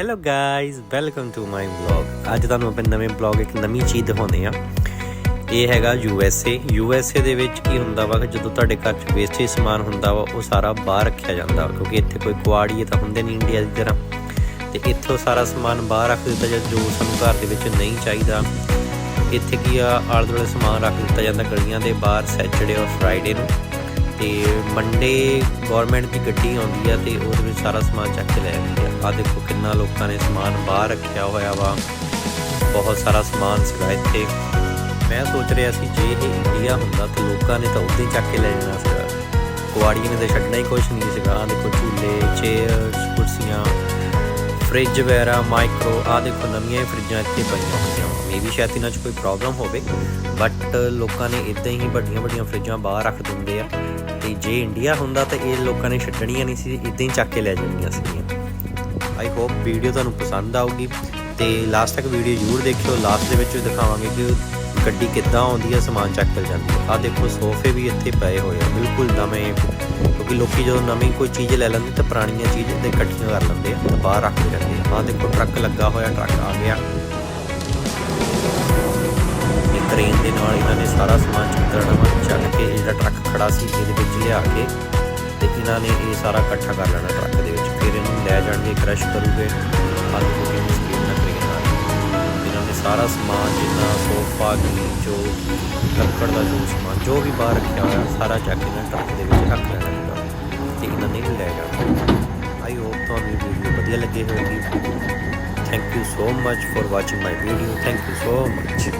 Hello guys welcome to my vlog ਅੱਜ ਤੁਹਾਨੂੰ ਆਪਣੇ ਨਵੇਂ ਵਲੌਗ ਇੱਕ ਨਵੀਂ ਚੀਜ਼ ਦਿਖਾਉਂਦੇ ਆ ਇਹ ਹੈਗਾ U S A U S A ਦੇ ਵਿੱਚ ਕੀ ਹੁੰਦਾ ਵਾ ਕਿ ਜਦੋਂ ਤੁਹਾਡੇ ਘਰ 'ਚ ਵੇਸਟੇਜ ਸਮਾਨ ਹੁੰਦਾ ਵਾ, ਉਹ ਸਾਰਾ ਬਾਹਰ ਰੱਖਿਆ ਜਾਂਦਾ ਵਾ, ਕਿਉਂਕਿ ਇੱਥੇ ਕੋਈ ਕੁਆੜੀਏ ਤਾਂ ਹੁੰਦੇ ਨਹੀਂ ਇੰਡੀਆ ਦੀ ਤਰ੍ਹਾਂ। ਤੇ ਇੱਥੋਂ ਸਾਰਾ ਸਮਾਨ ਬਾਹਰ ਰੱਖ ਦਿੱਤਾ ਜਾਂਦਾ ਜੋ ਸਾਨੂੰ ਘਰ ਦੇ ਵਿੱਚ ਨਹੀਂ ਚਾਹੀਦਾ। ਇੱਥੇ ਕੀ ਆ ਆਲੇ ਦੁਆਲੇ ਸਮਾਨ ਰੱਖ ਦਿੱਤਾ ਜਾਂਦਾ ਗਲੀਆਂ ਦੇ ਬਾਹਰ, ਸੈਚਰਡੇ ਔਰ ਫਰਾਈਡੇ ਨੂੰ। ਤੇ ਮੰਡੇ ਗਵਰਨਮੈਂਟ ਦੀ ਗੱਡੀ ਆਉਂਦੀ ਆ ਤੇ ਉਹਦੇ ਵਿੱਚ ਸਾਰਾ ਸਮਾਨ ਚੱਕ ਕੇ ਲੈ ਜਾਂਦੀ ਆ। ਆ ਦੇਖੋ ਕਿੰਨਾ ਲੋਕਾਂ ਨੇ ਸਮਾਨ ਬਾਹਰ ਰੱਖਿਆ ਹੋਇਆ ਵਾ। ਬਹੁਤ ਸਾਰਾ ਸਮਾਨ ਸੀਗਾ ਇੱਥੇ। ਮੈਂ ਸੋਚ ਰਿਹਾ ਸੀ ਜੇ ਇਹ ਇੰਡੀਆ ਹੁੰਦਾ ਤਾਂ ਲੋਕਾਂ ਨੇ ਤਾਂ ਉੱਥੇ ਹੀ ਚੱਕ ਕੇ ਲੈ ਜਾਣਾ ਸੀਗਾ। ਕੁਆੜੀਆਂ ਨੇ ਤਾਂ ਛੱਡਣਾ ਹੀ ਕੁਝ ਨਹੀਂ ਸੀਗਾ। ਆ ਦੇਖੋ ਝੂਲੇ ਚੇਅਰਸ ਕੁਰਸੀਆਂ ਫ੍ਰਿਜ ਵਗੈਰਾ ਮਾਈਕਰੋ ਆ ਦੇਖੋ ਨਵੀਆਂ ਹੀ ਫ੍ਰਿਜਾਂ ਇੱਥੇ ਪਈਆਂ ਹੋਈਆਂ ਮੇਬੀ ਸ਼ਾਇਦ ਇਹਨਾਂ 'ਚ ਕੋਈ ਪ੍ਰੋਬਲਮ ਹੋਵੇ ਬਟ ਲੋਕਾਂ ਨੇ ਇਦਾਂ ਹੀ ਵੱਡੀਆਂ ਵੱਡੀਆਂ ਫ੍ਰਿਜਾਂ ਬਾਹਰ ਰੱਖ ਦਿੰਦੇ ਆ। ਤੇ ਜੇ ਇੰਡੀਆ ਹੁੰਦਾ ਤਾਂ ਇਹ ਲੋਕਾਂ ਨੇ ਛੱਡਣੀਆਂ ਨਹੀਂ ਸੀ ਇਦਾਂ ਹੀ ਚੱਕ ਕੇ ਲੈ ਜਾਣੀਆਂ ਸੀਗੀਆਂ। ਆਈ ਹੋਪ ਵੀਡੀਓ ਤੁਹਾਨੂੰ ਪਸੰਦ ਆਊਗੀ ਤੇ ਲਾਸਟ ਤੱਕ ਵੀਡੀਓ ਜ਼ਰੂਰ ਦੇਖਿਓ। ਲਾਸਟ ਦੇ ਵਿੱਚ ਦਿਖਾਵਾਂਗੇ ਕਿ ਗੱਡੀ ਕਿੱਦਾਂ ਆਉਂਦੀ ਹੈ ਸਮਾਨ ਚੱਕ ਕੇ ਜਾਂਦੀ ਹੈ ਆ ਦੇਖੋ, ਸੋਫੇ ਵੀ ਇੱਥੇ ਪਏ ਹੋਏ ਆ। ਬਿਲਕੁਲ ਨਵੇਂ, ਕਿਉਂਕਿ ਲੋਕੀ ਜਦੋਂ ਨਵੀਂ ਕੋਈ ਚੀਜ਼ ਲੈ ਲੈਂਦੇ ਤਾਂ ਪੁਰਾਣੀਆਂ ਚੀਜ਼ਾਂ ਤੇ ਇਕੱਠੀਆਂ ਕਰ ਲੈਂਦੇ ਆ, ਤੇ ਬਾਹਰ ਰੱਖ ਦਿੰਦੇ ਆ। ਆ ਦੇਖੋ, ਟਰੱਕ ਲੱਗਾ ਹੋਇਆ, ਟਰੱਕ ਆ ਗਿਆ। ਇਹ ਕ੍ਰੇਨ ਦੇ ਨਾਲ ਇਹਨਾਂ ਨੇ ਸਾਰਾ ਸਮਾਨ ਚੱਕਣਾ ਖੜਾ ਸੀ ਇਹਦੇ ਵਿੱਚ ਲਿਆ ਕੇ ਤੇ ਇਹਨਾਂ ਨੇ ਇਹ ਸਾਰਾ ਇਕੱਠਾ ਕਰ ਲੈਣਾ ਟਰੱਕ ਦੇ ਵਿੱਚ। ਫਿਰ ਇਹਨੂੰ ਲੈ ਜਾਣਗੇ ਕ੍ਰਸ਼ ਕਰੂਗੇ। ਆਲੂ ਕੋਈ ਮੁਸ਼ਕਿਲ ਨਾ ਕਰੀਏ ਨਾਲ। ਇਹਨਾਂ ਨੇ ਸਾਰਾ ਸਮਾਨ ਜਿੰਨਾ ਸੋਫਾ ਕੀ ਜੋ ਲੱਕੜ ਦਾ ਜੋ ਸਮਾਨ, ਜੋ ਵੀ ਬਾਹਰ ਰੱਖਿਆ ਹੋਇਆ, ਸਾਰਾ ਚੱਕ ਇਹਨਾਂ ਟਰੱਕ ਦੇ ਵਿੱਚ ਰੱਖ ਲੈਣਾ ਹੈਗਾ ਤੇ ਇਹਨਾਂ ਨੇ ਲੈ ਜਾਣਾ। ਆਈ ਹੋਪ ਤੁਹਾਨੂੰ ਵੀਡੀਓ ਵਧੀਆ ਲੱਗੀ ਹੋਵੇਗੀ thank you so much for watching my video thank you so much